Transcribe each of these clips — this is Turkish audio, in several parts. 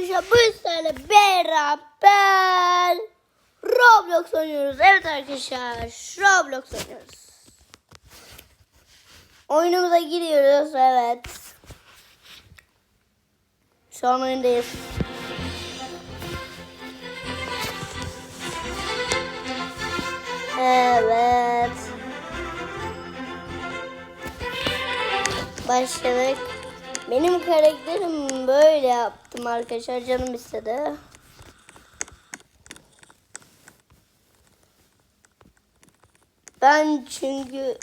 arkadaşlar bu sizlerle beraber Roblox oynuyoruz. Evet arkadaşlar Roblox oynuyoruz. Oyunumuza giriyoruz. Evet. Şu an oyundayız. Evet. Başladık. Benim karakterim böyle yaptım arkadaşlar. Canım istedi. Ben çünkü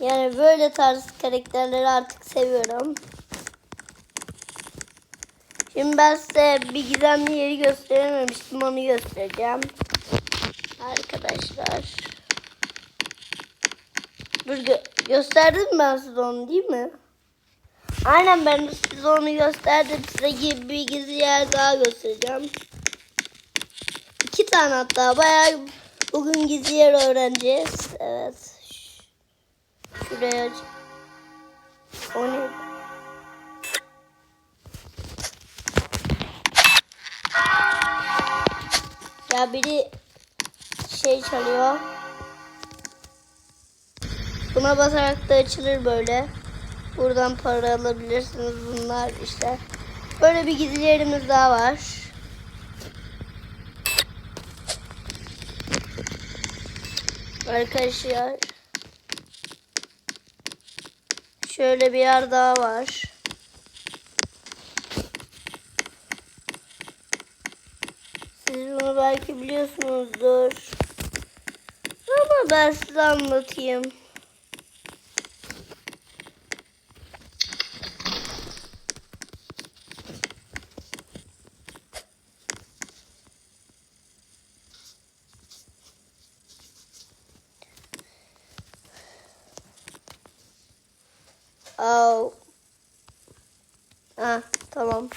yani böyle tarz karakterleri artık seviyorum. Şimdi ben size bir gizemli yeri gösterememiştim. Onu göstereceğim. Arkadaşlar. Dur gö- gösterdim ben size onu değil mi? Aynen ben size onu gösterdim. Size bir gizli yer daha göstereceğim. İki tane hatta bayağı bugün gizli yer öğreneceğiz. Evet. Şuraya. O ne? Ya biri şey çalıyor. Buna basarak da açılır böyle. Buradan para alabilirsiniz bunlar işte. Böyle bir gizli yerimiz daha var. Arkadaşlar. Şöyle bir yer daha var. Siz bunu belki biliyorsunuzdur. Ama ben size anlatayım. Oh. Ha, tamam.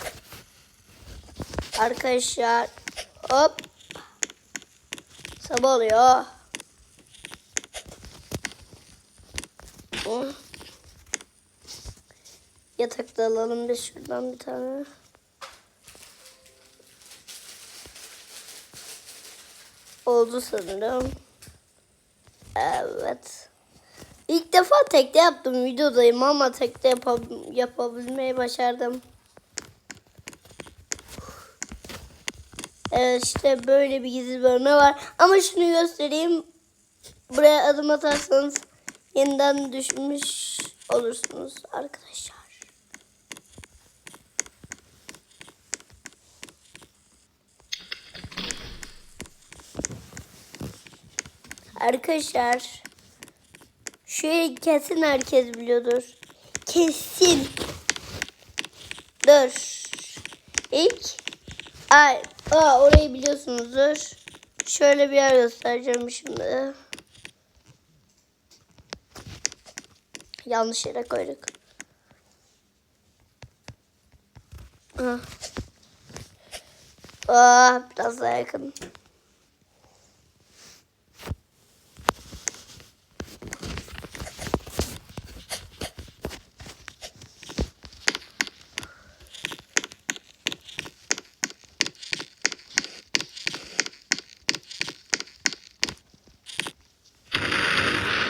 Arkadaşlar hop. Sabah oluyor. Hı. Yatakta alalım biz şuradan bir tane. Oldu sanırım. Evet. İlk defa tekte yaptım videodayım ama tekte yapab- yapabilmeyi başardım. Evet işte böyle bir gizli bölme var. Ama şunu göstereyim. Buraya adım atarsanız yeniden düşmüş olursunuz arkadaşlar. Arkadaşlar şu kesin herkes biliyordur. Kesin. Dur. İlk Ay, aa, orayı biliyorsunuzdur. Şöyle bir yer göstereceğim şimdi. Yanlış yere koyduk. Ah. Aa, biraz daha yakın.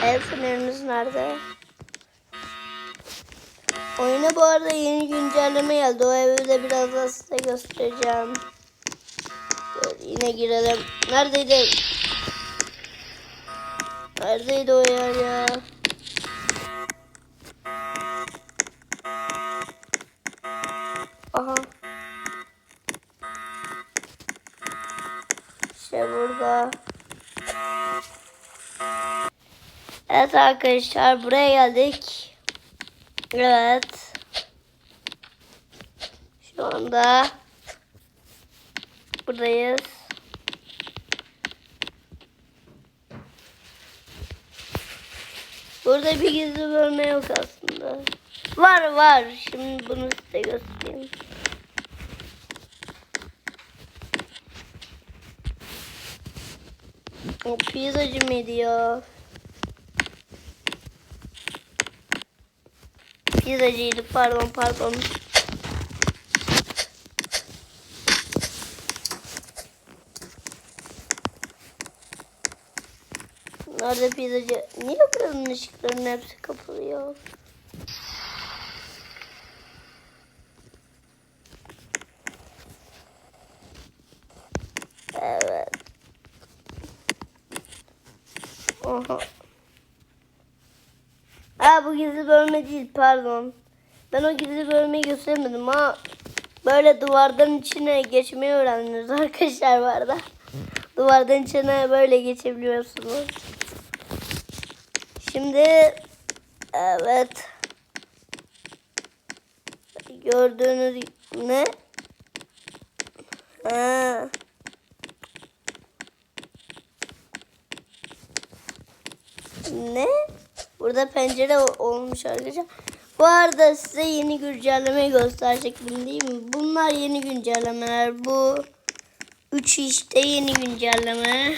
El fenerimiz nerede? Oyuna bu arada yeni güncelleme geldi. O evi de birazdan size göstereceğim. Dur, yine girelim. Neredeydi? Neredeydi o yer ya? Aha. İşte burada. Evet arkadaşlar buraya geldik. Evet. Şu anda buradayız. Burada bir gizli bölme yok aslında. Var var. Şimdi bunu size göstereyim. O pizzacı mıydı ya? Pizzacıydık pardon pardon. Nerede pizzacı? Niye buranın ışıklarının hepsi kapılıyor? Evet. Aha. Bu gizli bölme değil pardon. Ben o gizli bölmeyi göstermedim ama böyle duvardan içine geçmeyi öğrendiniz arkadaşlar bu arada. Duvardan içine böyle geçebiliyorsunuz. Şimdi evet gördüğünüz ne? Ha. Ne? Burada pencere olmuş arkadaşlar. Bu arada size yeni güncelleme gösterecektim değil mi? Bunlar yeni güncellemeler. Bu 3 işte yeni güncelleme.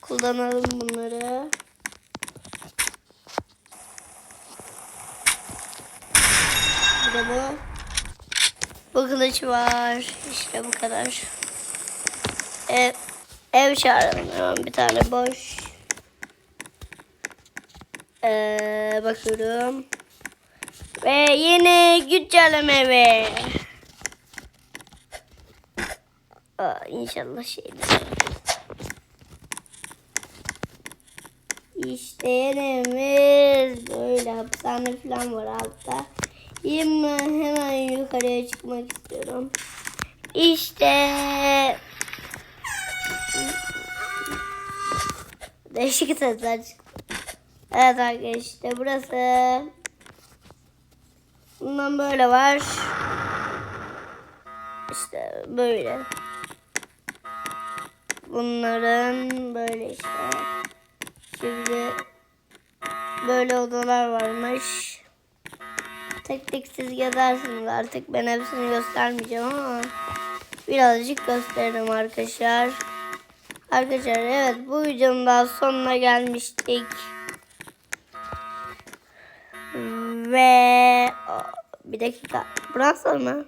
Kullanalım bunları. Bir de bu. Bu kılıç var. İşte bu kadar. Ev, ev çağıralım hemen bir tane boş. Ee, bakıyorum. Ve yeni güncelleme ve Aa, inşallah şeydir. İşte yerimiz böyle hapishane falan var altta. Hemen, hemen yukarıya çıkmak istiyorum. İşte değişik sesler çıktı. Evet arkadaşlar işte burası. Bundan böyle var. İşte böyle. Bunların böyle işte. Şimdi böyle odalar varmış. Tek tek siz gezersiniz artık. Ben hepsini göstermeyeceğim ama birazcık gösteririm arkadaşlar. Arkadaşlar evet bu videonun daha sonuna gelmiştik. Bir dakika. Burası mı?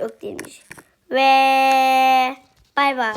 Yok değilmiş. Ve bay bay.